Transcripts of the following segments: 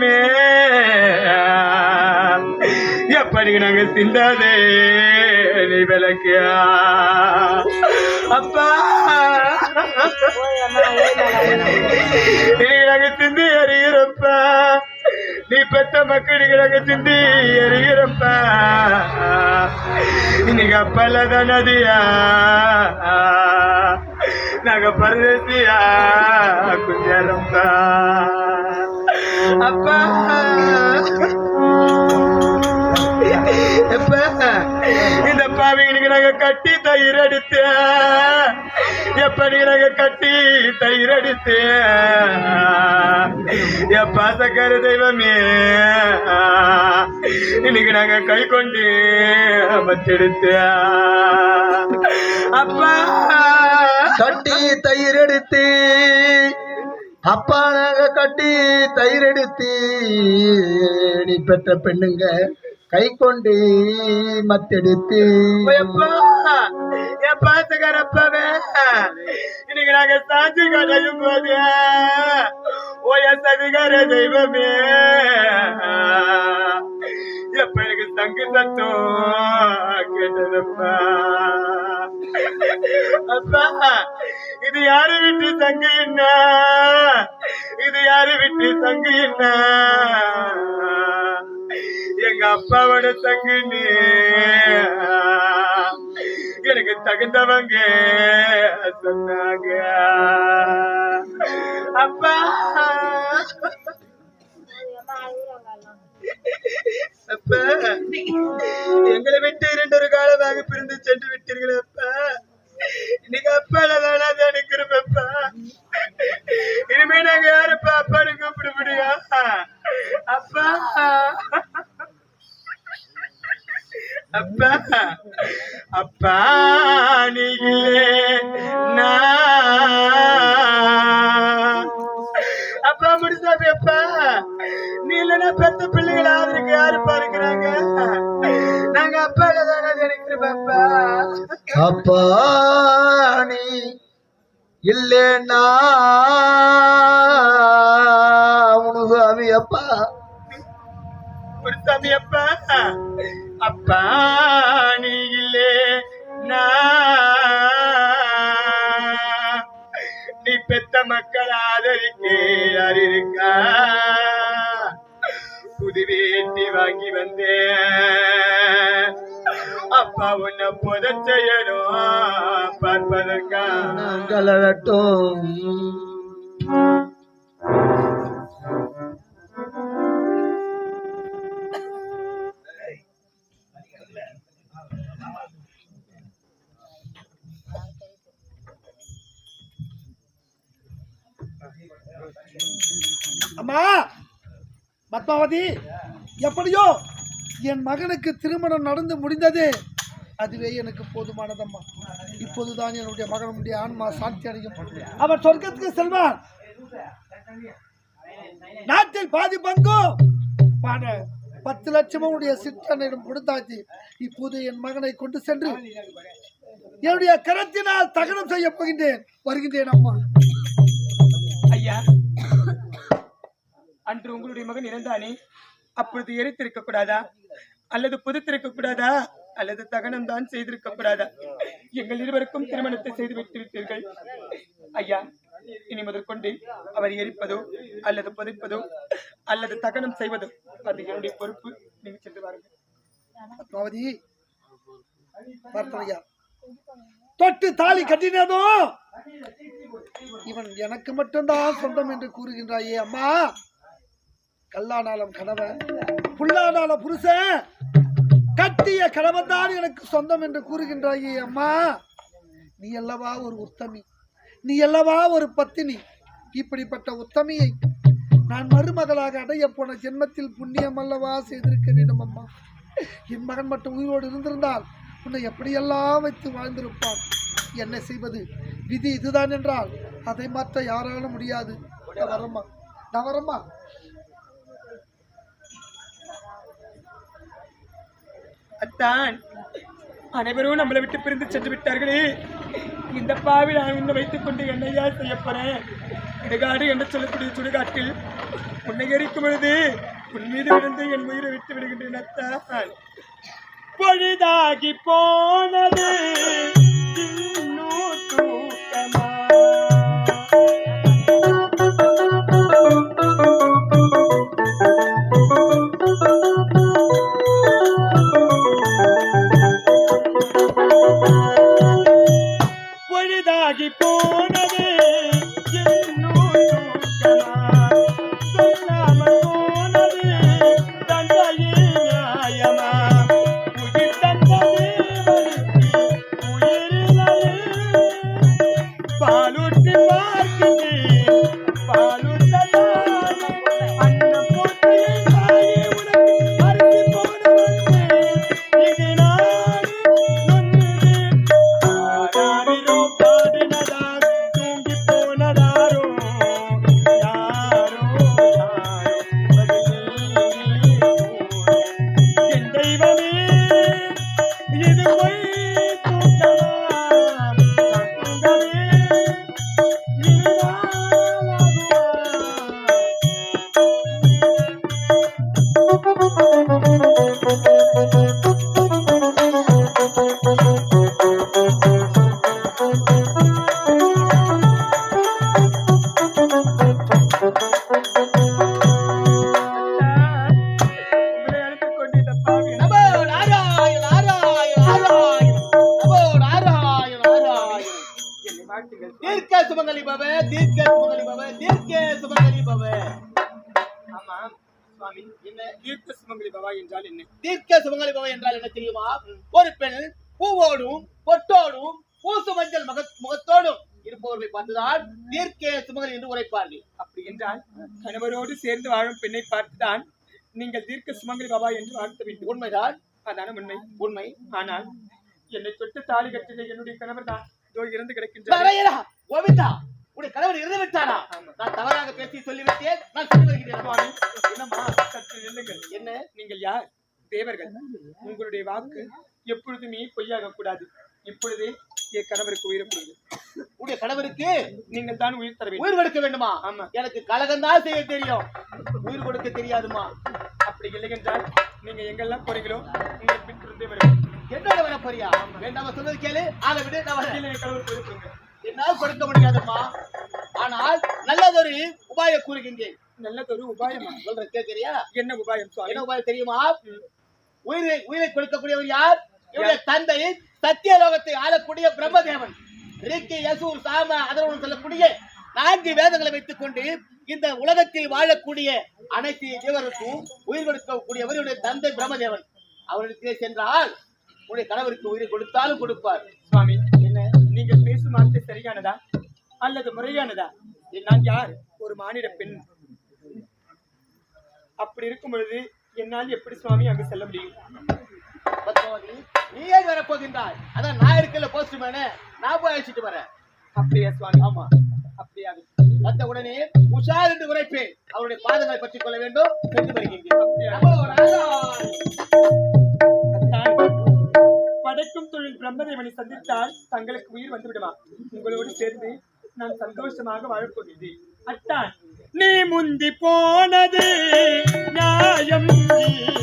மே எப்படி நாங்க சிந்தாதே? நீ விளக்கியா? அப்பா. நீ நாங்க சிந்தி அறிகிறப்பா. நீ பெத்த மக்களுக்கு நாங்க சிந்தி அறிகிறப்பா. இன்னைக்கு அப்பல நதியா? நாங்க பரதேசியா? குஞ்சரப்பா அப்பா. எப்ப இந்த பாவிங்களுக்கு நாங்க கட்டி தயிர் அடித்து எப்ப நீ நாங்க கட்டி தயிர் அடித்து எப்பா சக்கர தெய்வமே இன்னைக்கு நாங்க கை கொண்டு மத்தெடுத்து அப்பா கட்டி தயிர் எடுத்து அப்பா நாங்க கட்டி தயிர் எடுத்து நீ பெற்ற பெண்ணுங்க கை கொண்டு மத்தெடுத்து. என் பாசகரப்பவே இன்னைக்கு நாங்க சாஞ்சி கடையும் போது ஓய சதிகார தெய்வமே. எப்ப எனக்கு தங்கு சத்தம் கேட்டதப்பா அப்பா இது யாரு விட்டு தங்கு என்ன? இது யாரு விட்டு தங்கு என்ன? எங்க அப்பாவோட தங்கு நீ. எனக்கு தகுந்தவங்க சொன்னாங்க. அப்பா. அப்பா. எங்களை விட்டு இரண்டொரு காலமாக பிரிந்து சென்று விட்டீர்களே அப்பா. இன்னைக்கு அப்பா வேணாம் நினைக்கிறப்பா இனிமே நாங்க யாருப்பா அப்பான்னு கூப்பிட முடியும் அப்பா. அப்பா. அப்பா நீங்களே நான். அப்பா முடிச்சா அப்பா. நீ இல்லைன்னா பெத்த பிள்ளைகள் ஆதரிக்க அப்பா நீ இல்லேன்னா உனசாமி அப்பா. முடிசாமி அப்பா அப்பா. நீ இல்லே நீ பெத்த மக்கள் ஆதரிக்க யார் இருக்கா புது வேட்டி வாங்கி வந்தேன். அப்பா உன்னை புத செய்யணும் பார்ப்பதற்கா? கலரட்டும். அம்மா பத்மாவதி எப்படியோ என் மகனுக்கு திருமணம் நடந்து முடிந்தது அதுவே எனக்கு போதுமானதம்மா. இப்போதுதான் என்னுடைய மகனுடைய ஆன்மா சாந்தி அடையும். அவர் சொர்க்கத்துக்கு செல்வான் நாட்டில் பாதி பங்கு பாட பத்து லட்சமும் உடைய சிற்றனிடம் கொடுத்தாச்சு. இப்போது என் மகனை கொண்டு சென்று என்னுடைய கரத்தினால் தகனம் செய்ய போகின்றேன். வருகின்றேன் அம்மா. ஐயா அன்று உங்களுடைய மகன் இறந்தானே? அப்பொழுது எரித்திருக்க கூடாதா? அல்லது புதுத்திருக்க கூடாதா அல்லது தகனம் தான் செய்திருக்க கூடாதா எங்கள் இருவருக்கும் திருமணத்தை செய்து விட்டு விட்டீர்கள் ஐயா இனி முதற்கொண்டு அவர் எரிப்பதோ அல்லது புதைப்பதோ அல்லது தகனம் செய்வதோ அது என்னுடைய பொறுப்பு. நீங்க சென்று வாருங்கள். பத்மாவதி பார்த்தனையா தொட்டு தாலி கட்டினதும் இவன் எனக்கு மட்டும்தான் சொந்தம் என்று கூறுகின்றாயே அம்மா. கல்லானாலும் கணவன் புல்லானாலும் புருஷன். கட்டிய கணவன் தான் எனக்கு சொந்தம் என்று கூறுகின்றாயே அம்மா. நீ அல்லவா ஒரு உத்தமி? நீ அல்லவா ஒரு பத்தினி? இப்படிப்பட்ட உத்தமியை நான் மருமகளாக அடைய போன ஜென்மத்தில் புண்ணியம் அல்லவா செய்திருக்க வேண்டும் அம்மா. என் மகன் மட்டும் உயிரோடு இருந்திருந்தால் உன்னை எப்படியெல்லாம் வைத்து வாழ்ந்திருப்பான்? என்ன செய்வது? விதி இதுதான் என்றால் அதை மாற்ற யாராலும் முடியாது. வரம்மா நான் வரம்மா அத்தான். அனைவரும் நம்மளை விட்டு பிரிந்து சென்று விட்டார்களே. இந்த பாவி நான் இன்னும் வைத்துக் கொண்டு என்னையா செய்ய போறேன்? இடுகாடு என்று சொல்லக்கூடிய சுடுகாட்டில் உன்னை எரிக்கும் பொழுது உன் மீது விழுந்து என் உயிரை விட்டு விடுகின்றன பொழுதாகி போனது. பொழுதாகி போனது சுமங்கலி பாபா என்று வாழ்த்த வேண்டும் உண்மைதான். அதான உண்மை. உண்மை. ஆனால் என்னை தொட்டு தாலி கட்டின என்னுடைய கணவர் தான் இதோ இறந்து கிடக்கின்றார். கோவிந்தா உடைய கணவர் இறந்து விட்டாரா நான் தவறாக பேசி சொல்லிவிட்டேன். நான் சொல்லி வருகிறேன். என்னம்மா சற்று நில்லுங்கள். என்ன? நீங்கள் யார்? தேவர்கள். உங்களுடைய வாக்கு எப்பொழுதுமே பொய்யாக கூடாது இப்பொழுதே என் கணவருக்கு உயிரை கொடுங்க உடைய கணவருக்கு நீங்கள் தான் உயிர் தர வேண்டும். உயிர் கொடுக்க வேண்டுமா? ஆமா. எனக்கு கலகம் தான் செய்ய தெரியும். உயிர் கொடுக்க தெரியாதுமா? அப்படி இல்லை என்றால் நீங்க எங்கெல்லாம் போறீங்களோ உங்களை பின்தொடர்ந்தே வருவேன் என்னோட வர போறியா? வேண்டாம சொன்னது கேளு. ஆளை விடு நான் என்னால் கொடுக்க முடியாதும்மா. ஆனால் நல்லதொரு உபாய கூறுகின்றேன். நல்லதொரு உபாயமா? சொல்ற கேட்கறியா? என்ன உபாயம் என்ன உபாயம் தெரியுமா? உயிரை உயிரை கொடுக்கக்கூடியவர் யார்? இவருடைய தந்தை சத்திய லோகத்தை ஆளக்கூடிய பிரம்மதேவன். ரிக்கி யசூர் சாம அதனுடன் சொல்லக்கூடிய நான்கு வேதங்களை வைத்துக் கொண்டு இந்த உலகத்தில் வாழக்கூடிய அனைத்து தேவருக்கும் உயிர் கொடுக்கக்கூடியவர் இவருடைய தந்தை பிரம்மதேவன். அவரிடத்திலே சென்றால் உடைய கணவருக்கு உயிரை கொடுத்தாலும் கொடுப்பார். சுவாமி என்ன நீங்கள் பேசும் வார்த்தை சரியானதா? அல்லது முறையானதா? நான் யார்? ஒரு மானிட பெண். அப்படி இருக்கும் பொழுது என்னால் எப்படி சுவாமி அங்கு செல்ல முடியும்? நீ ஏன் வரப்போகின்றாய். அதான் நான் இருக்கல போஸ்ட்மேனு நான் போய் அழைச்சிட்டு வரேன். அப்படியா சுவாமி? ஆமா. அப்படியா வந்த உடனே உஷார் என்று உரைப்பேன். அவருடைய பாதங்களை பற்றிக் கொள்ள வேண்டும் சென்று வருகின்றேன் படைக்கும் தொழில் பிரம்மதேவனை சந்தித்தால் தங்களுக்கு உயிர் வந்துவிடுமா உங்களோடு சேர்ந்து நான் சந்தோஷமாக வாழப்போகிறேன் அத்தான் நீ முந்தி போனது நியாயம். நீ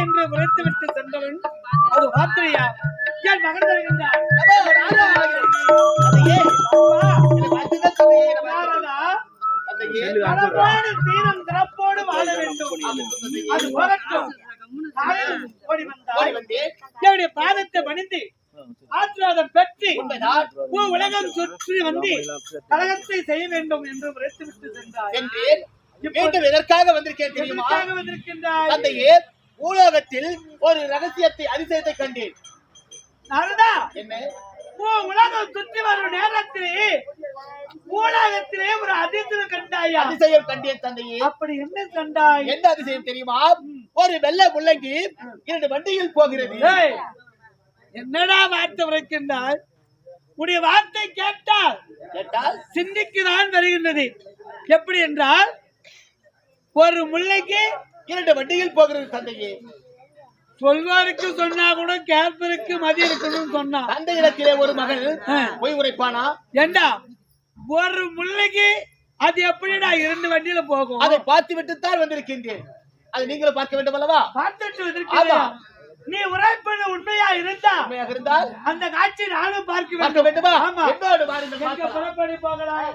என்று உரைத்து விட்டு சென்றவன் அது வார்த்தையா என் மகன் நலமோடு தீரம் சிறப்போடு வாழ வேண்டும். அது போகட்டும். ஓடி என்னுடைய பாதத்தை பணிந்து ஆசீர்வாதம் பெற்று உலகம் சுற்றி வந்து கழகத்தை செய்ய வேண்டும் என்று உரைத்து விட்டு சென்றார் மீண்டும் எதற்காக வந்திருக்கேன் தெரியுமா? தந்தையே பூலோகத்தில் ஒரு ரகசியத்தை அதிசயத்தை கண்டேன். நாரதா என்ன? உலகம் சுற்றி வரும் நேரத்திலே உலகத்திலே ஒரு அதிசயம் கண்டாயா? அதிசயம் கண்டேன் தந்தையே. அப்படி என்ன கண்டாய்? என்ன அதிசயம் தெரியுமா? ஒரு வெள்ளை முள்ளங்கி இரண்டு வண்டியில் போகிறது. என்னடா வார்த்தை உரைக்கின்றாய்? உடைய வார்த்தை கேட்டால் கேட்டால்? சிந்திக்குதான் வருகின்றது. எப்படி என்றால் ஒரு முல்லைக்கு இரண்டு வண்டியில் போகிறது தந்தையே. சொல்வாருக்கு சொன்னா கூட கேட்பருக்கு மதி இருக்கணும்னு சொன்னான் தந்தை இடத்திலே ஒரு மகள். பொய் உரைப்பானா? ஏண்டா? ஒரு முல்லைக்கு அது எப்படிடா இரண்டு வண்டியில போகும்? அதை பார்த்து விட்டுத்தான் வந்திருக்கின்றேன். அதை நீங்களும் பார்க்க வேண்டும் அல்லவா? பார்த்துட்டு வந்திருக்கியா ஆமா. நீ உரைப்பது உண்மையா இருந்தா? உண்மையாக இருந்தால் அந்த காட்சி நானும் பார்க்க வேண்டும். வேண்டுமா? ஆமா. என்னோடு பார்க்கலாம். புறப்படி போகலாம்.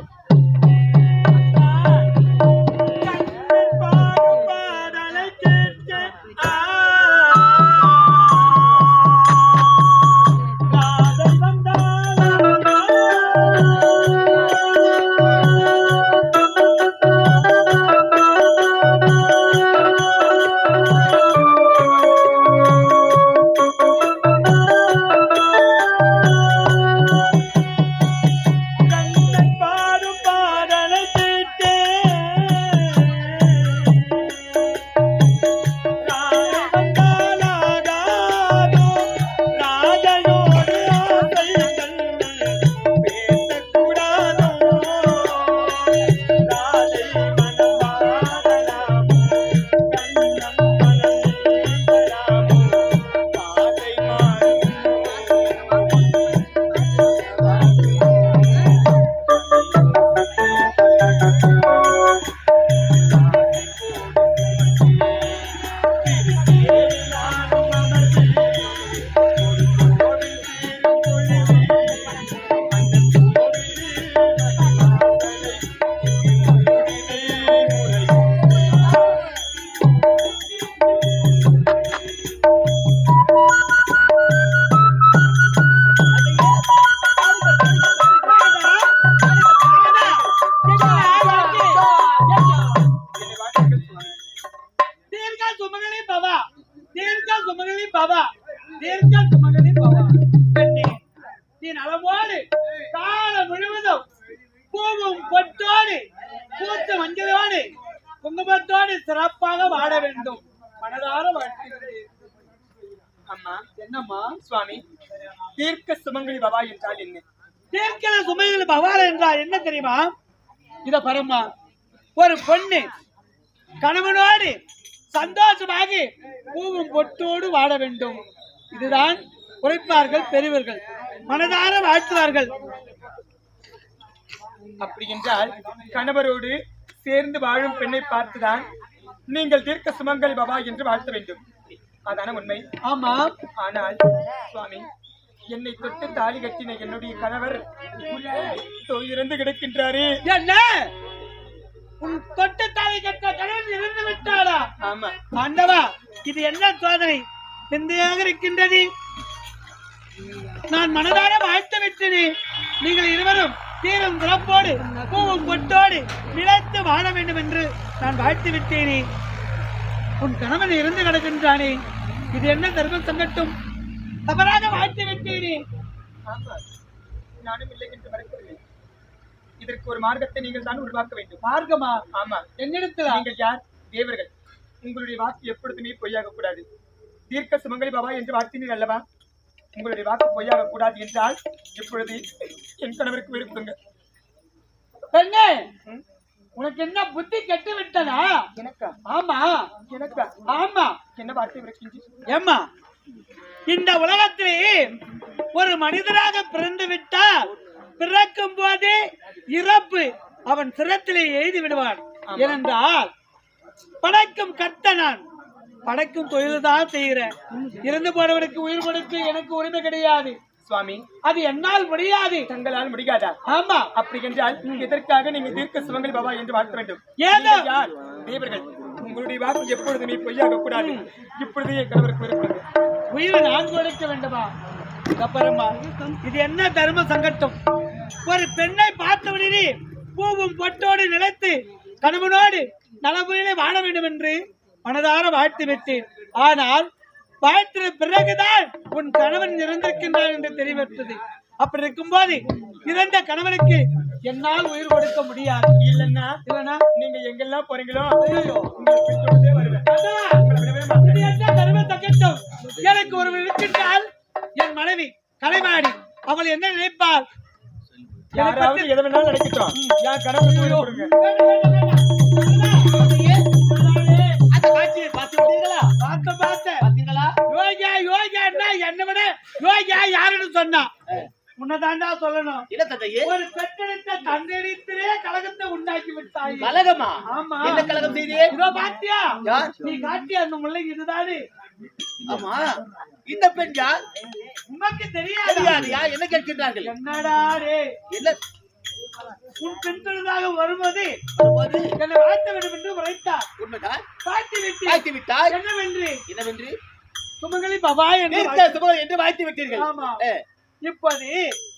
சுமங்கலி பவா என்றால் என்ன? தீர்க்கல சுமங்கலி பவால என்றால் என்ன தெரியுமா? இத பரமா ஒரு பொண்ணு கணவனோடு சந்தோஷமாக பூவும் பொட்டோடு வாழ வேண்டும். இதுதான் உழைப்பார்கள் பெரியவர்கள். மனதார வாழ்த்துவார்கள். அப்படி என்றால் கணவரோடு சேர்ந்து வாழும் பெண்ணை பார்த்துதான் நீங்கள் தீர்க்க சுமங்கலி பவா என்று வாழ்த்த வேண்டும். அதான உண்மை. ஆமா. ஆனால் சுவாமி என்னை தொட்டு தாலி கட்டின என்னுடைய கணவர் இறந்து கிடக்கின்றாரே. என்ன? உன் தொட்ட தாயை கட்ட கணவன் இறந்து விட்டாரா? ஆமா. ஆண்டவா இது என்ன சோதனை? சிந்தையாக இருக்கின்றது. நான் மனதார வாழ்த்து விட்டேனே நீங்கள் இருவரும் தீரும் சிறப்போடு பூவும் பொட்டோடு நிலைத்து வாழ வேண்டும் என்று நான் வாழ்த்து விட்டேனே. உன் கணவன் இருந்து கிடக்கின்றானே. இது என்ன தர்மம் சங்கட்டும் தவறாக வாழ்த்து விட்டேனே ஆமா நானும் இல்லை என்று மறுக்கவில்லை. இதற்கு ஒரு மார்க்கத்தை நீங்கள் தான் உருவாக்க வேண்டும். மார்க்கமா? ஆமா. என்னிடத்தில் நீங்கள் யார்? தேவர்கள். உங்களுடைய வாக்கு எப்பொழுதுமே பொய்யாக கூடாது தீர்க்க சுமங்கலி பாபா என்று வார்த்தினீர் அல்லவா? உங்களுடைய வாக்கு பொய்யாக கூடாது என்றால் இப்பொழுது என் கணவருக்கு விருப்புங்க பெண்ணே உனக்கு என்ன புத்தி கெட்டு விட்டதா? எனக்கா? ஆமா. எனக்கா? ஆமா. என்ன வார்த்தை ஏம்மா? இந்த உலகத்திலே ஒரு மனிதராக பிறந்து விட்டால் பிறக்கும் போதே இறப்பு அவன் சிரத்திலே எழுதி விடுவான். ஏனென்றால் படைக்கும் கர்த்த நான். படைக்கும் தொழில் தான் செய்கிறேன். இறந்து போனவனுக்கு உயிர் கொடுக்க எனக்கு உரிமை கிடையாது. சுவாமி. அது என்னால் முடியாது. தங்களால் முடியாதா? ஆமா. அப்படி என்றால் எதற்காக நீங்க தீர்க்க சுமங்கலி பாபா என்று வாழ்த்த வேண்டும்? ஏதோ. தேவர்கள். உங்களுடைய வாக்கு எப்பொழுதுமே பொய்யாக கூடாது. இப்பொழுதே விருப்புங்க உயிரை நான் கொடுக்க வேண்டுமா? அப்புறமா இது என்ன தர்ம சங்கட்டம்? ஒரு பெண்ணை பார்த்தவுடனே பூவும் பொட்டோடு நிலைத்து கணவனோடு நலமுறையிலே வாழ வேண்டும் என்று மனதார வாழ்த்து விட்டேன் ஆனால் வாழ்த்தின பிறகுதான் உன் கணவன் இறந்திருக்கின்றான் என்று தெரிவித்தது அப்படி இருக்கும்போது இறந்த கணவனுக்கு என்னால் உயிர் கொடுக்க முடியாது. இல்லன்னா? இல்லைன்னா? நீங்க எங்கெல்லாம் போறீங்களோ? என்ன? எனக்கு ஒரு இருக்கின்றால் என் மனைவி கலைவாணி அவள் என்ன நினைப்பாள்? என்னை யாராவது எதை வேணாலும் பார்த்த பார்த்தேன் பார்த்தீங்களா யோகியா யோகியா என்ன விட யோகியா யாருன்னு சொன்னா. உன்னதாண்டா சொல்லணும். இல்ல தந்தையே ஒரு பெற்றெடுத்த தந்தையிடத்திலே கழகத்தை உண்டாக்கி விட்டாய் கலகமா? ஆமா. என்ன கலகம் செய்தே? இதோ பாத்தியா? நீ காட்டிய அந்த முல்லை இதுதானே? ஆமா. இந்த பெண் யார்? உனக்கு தெரியாது? என்ன கேட்கின்றார்கள்? என்னடா டே? என்ன? உன் பின்தொடர்தாக வரும்போது வரும்போது? என்னை வாழ்த்த வேண்டும் என்று உரைத்தார். உண்மைதான். காட்டி விட்டு வாழ்த்து விட்டார் என்னவென்று? என்னவென்று? சுமங்கலி பபா என்று சுமங்கலி என்று வாழ்த்து விட்டீர்கள் ஆமா ஏ, இப்போது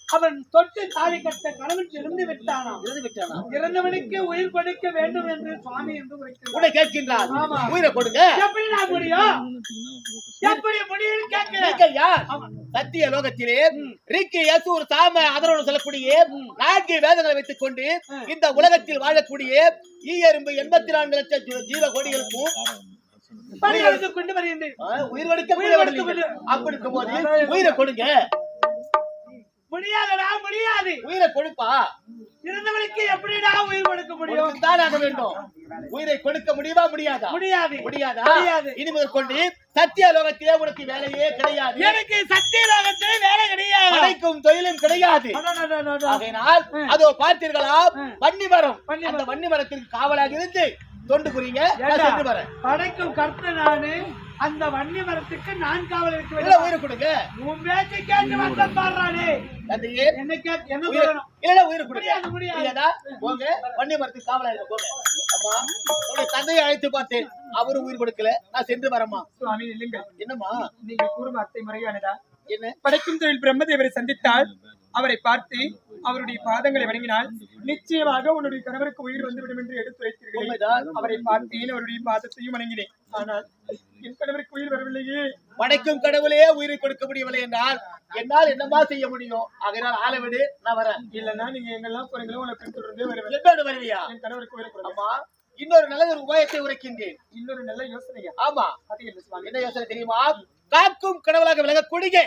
அவன் தொட்டு தாலி கட்ட கணவன் இருந்து விட்டானா இறந்தவனுக்கு உயிர் கொடுக்க வேண்டும் என்று சுவாமி என்று உன்னை கேட்கின்றார். உயிரை கொடுங்க. எப்படி நான் முடியும்? எப்படி முடியும் கேட்கிறேன் சத்திய லோகத்திலே ரிக்கி யசூர் சாம அதரோடு சொல்லக்கூடிய நான்கு வேதங்களை வைத்துக் கொண்டு இந்த உலகத்தில் வாழக்கூடிய ஈயரும்பு எண்பத்தி நான்கு லட்சம் ஜீவ கோடிகளுக்கும் உயிர் கொடுக்க அப்படி இருக்கும்போது உயிரை கொடுங்க. முடியாதடா முடியாது. உயிரை கொடுப்பா. இருந்தவனுக்கு எப்படிடா உயிர் கொடுக்க முடியும்? தான் ஆக வேண்டும். உயிரை கொடுக்க முடியுமா முடியாதா? முடியாது. முடியாதா? முடியாது. இனி முதல் கொண்டு சத்திய லோகத்திலே உனக்கு வேலையே கிடையாது. எனக்கு சத்திய லோகத்திலே வேலை கிடையாது. படைக்கும் தொழிலும் கிடையாது. ஆகையினால். அதோ பார்த்தீர்களா. வன்னி மரம் அந்த வன்னி மரத்திற்கு காவலாக இருந்து தொண்டு புரியுங்க. வரேன். படைக்கும் கர்த்த நானு. அந்த வன்னி மரத்துக்கு நான் காவல் இருக்க இல்ல வேண்டும்? உயிரை கொடுங்க. உன் பேச்சு கேட்டு வந்த பாடுறானே. தந்தையே என்ன கேட்டு என்ன உயிரை சொல்லணும்? இல்ல உயிரை கொடுங்க. முடியாது, போங்க. வன்னி மரத்துக்கு காவலா இருங்க போங்க. அம்மா உங்களுடைய தந்தையை அழைத்து பார்த்தேன். அவரும் உயிர் கொடுக்கல. நான் சென்று வரேம்மா. சுவாமி இல்லைங்க. என்னம்மா? நீங்க கூறும் வார்த்தை முறையானதா? என்ன? படைக்கும் தொழில் பிரம்மதேவரை சந்தித்தால் அவரை பார்த்து அவருடைய பாதங்களை வணங்கினால் நிச்சயமாக உன்னுடைய கணவருக்கு உயிர் வந்துவிடும் என்று எடுத்துரைத்தீர்கள். உண்மைதான். அவரை பார்த்தேன் அவருடைய பாதத்தையும் வணங்கினேன். ஆனால் என் கணவருக்கு உயிர் வரவில்லையே. படைக்கும் கடவுளே உயிரை கொடுக்க முடியவில்லை என்றால் என்னால் என்னமா செய்ய முடியும்? ஆகையினால் ஆளை விடு நான் வரேன். இல்லன்னா நீங்க எங்கெல்லாம் போறீங்களோ உங்களை பின்தொடர்ந்தே வருவேன். என்னோடு வருவியா என் கணவருக்கு உயிர் அம்மா இன்னொரு நல்ல ஒரு உபாயத்தை உரைக்கின்றேன். இன்னொரு நல்ல யோசனையா? ஆமா. அது என்ன யோசனை தெரியுமா? காக்கும் கடவுளாக விலகக்கூடிய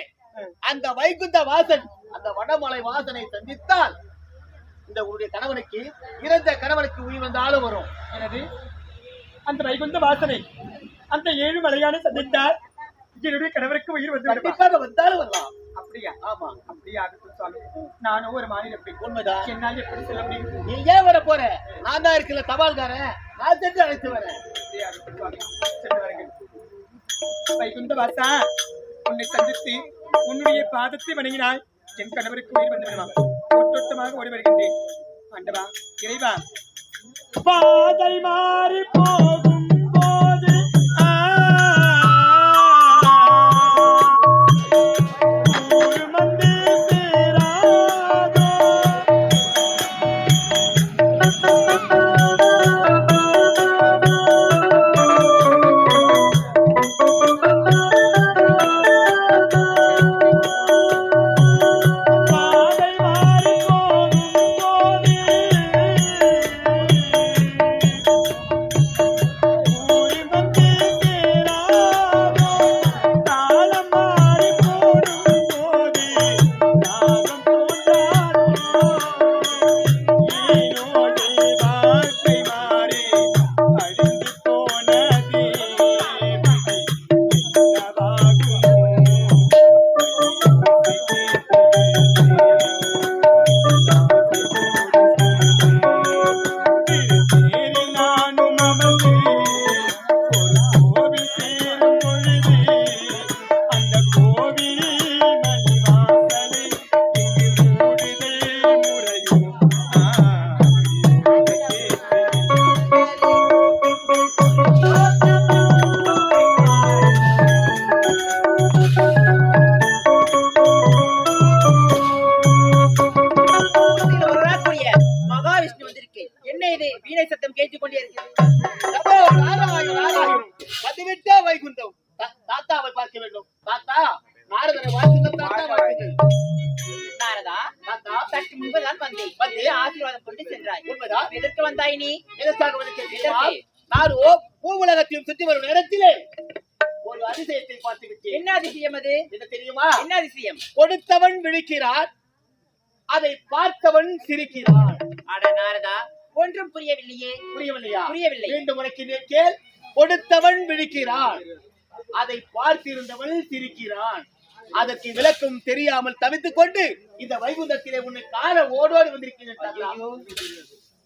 அந்த வைகுந்த வாசன் அந்த வடமலை வாசனை சந்தித்தால் இந்த உன்னுடைய கணவனுக்கு இறந்த கணவனுக்கு உயிர் வந்தாலும் வரும். எனது அந்த வைகுந்த வாசனை அந்த ஏழு மலையான சந்தித்தால் என்னுடைய கணவருக்கு உயிர் வந்து? கண்டிப்பாக வந்தாலும் வரலாம். அப்படியா? ஆமா. அப்படியா நானும் ஒரு மாநில பெண். உண்மைதான். என்னால் எப்படி செல்ல முடியும்? நீ ஏன் வர போற? நான் தான் இருக்கல தபால்காரன். நான் சென்று அழைத்து வரேன். வைகுந்த வாசா உன்னை சந்தித்து உன்னுடைய பாதத்தை வணங்கினால் என் கணவருக்கு உயிர் வந்து விடுவான் ஒட்டொட்டமாக ஓடி வருகின்றேன். ஆண்டவா இறைவா. பாதை மாறி போகும். அதிசயம் கொடுத்தவன் விழிக்கிறான் அதை பார்த்தவன் சிரிக்கிறான் அட நாரதா ஒன்றும் புரியவில்லையே. புரியவில்லையா? புரியவில்லை. மீண்டும் உனக்கு இதை கேள். கொடுத்தவன் விழிக்கிறான் அதை பார்த்திருந்தவன் சிரிக்கிறான். அதற்கு விளக்கம் தெரியாமல் தவித்துக் கொண்டு இந்த வைகுந்தத்திலே உன்னை காண ஓடோடி வந்திருக்கிறேன்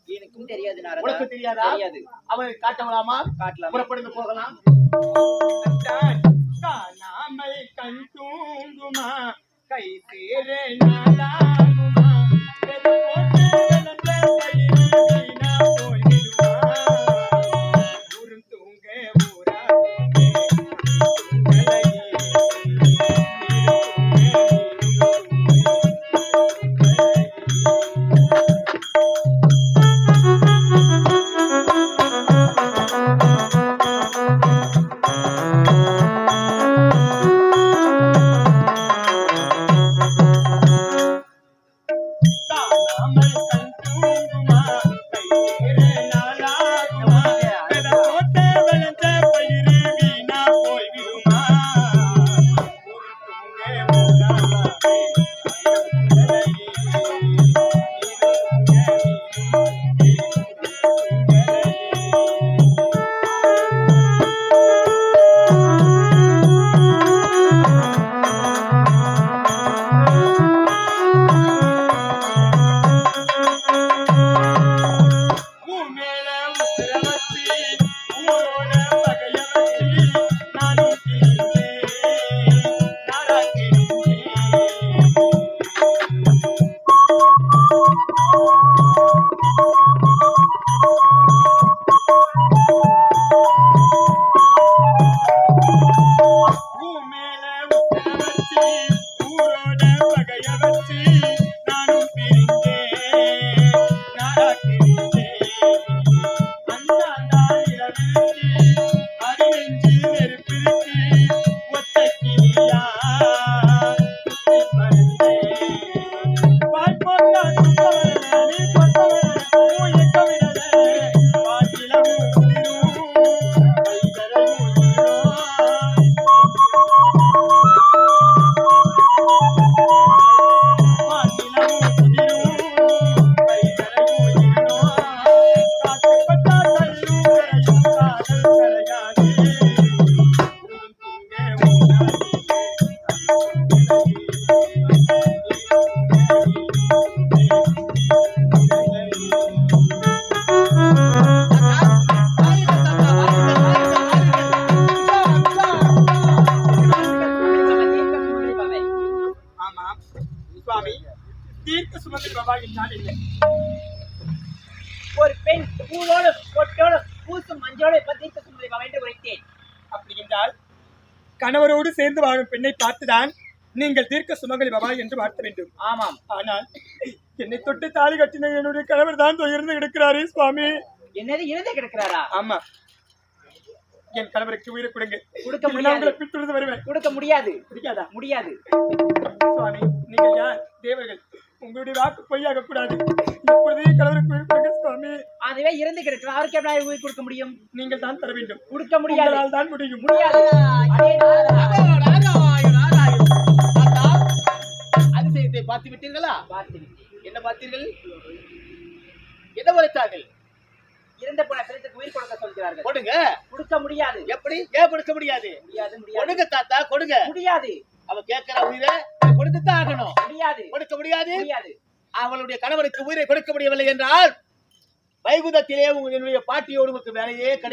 எனக்கும் தெரியாது உனக்கு தெரியாதா? தெரியாது. அவனை காட்டலாமா? காட்டலாம்? புறப்படுந்து போகலாம். கண்டான் கண் தூங்குமா? கை சேர நாளாகுமா? நீங்கள் தீர்க்க சுமங்கலி பாபா என்று பார்த்த வேண்டும். ஆமாம். ஆனால் என்னை தொட்டு தாலி கட்டின என்னுடைய கணவர் தான் துயர்ந்து கிடக்கிறாரே சுவாமி. என்னது இறந்தே கிடக்கிறாரா? ஆமா. என் கணவருக்கு உயிரை கொடுங்க. கொடுக்க முடியாது. பின்தொடர்ந்து வருவேன். கொடுக்க முடியாது. பிடிக்காதா முடியாது. சுவாமி நீங்கள் யார்? தேவர்கள். உங்களுடைய வாக்கு பொய்யாக கூடாது இப்பொழுதே கணவருக்கு உயிர் கொடுங்க சுவாமி. அதுவே இறந்து கிடக்கிறார். அவருக்கு எப்படி உயிர் கொடுக்க முடியும்? நீங்கள் தான் தர வேண்டும். கொடுக்க முடியாது. தான் முடியும். முடியாது. அதிசயத்தை பார்த்து விட்டீர்களா. என்ன பார்த்தீர்கள்? என்ன உரைத்தார்கள்? இறந்த போன பிறத்துக்கு உயிர் கொடுக்க சொல்கிறார்கள். கொடுங்க. கொடுக்க முடியாது. எப்படி? ஏன் கொடுக்க முடியாது? முடியாது முடியாது. கொடுங்க தாத்தா கொடுங்க. முடியாது. அவ கேட்கிற உயிரை கொடுத்துதான் ஆகணும். முடியாது. கொடுக்க முடியாது? அவளுடைய கணவனுக்கு உயிரை கொடுக்க முடியவில்லை என்றால் வைகுந்தத்திலே உங்களுடைய பாட்டியோடு வேலையே கிடையாது.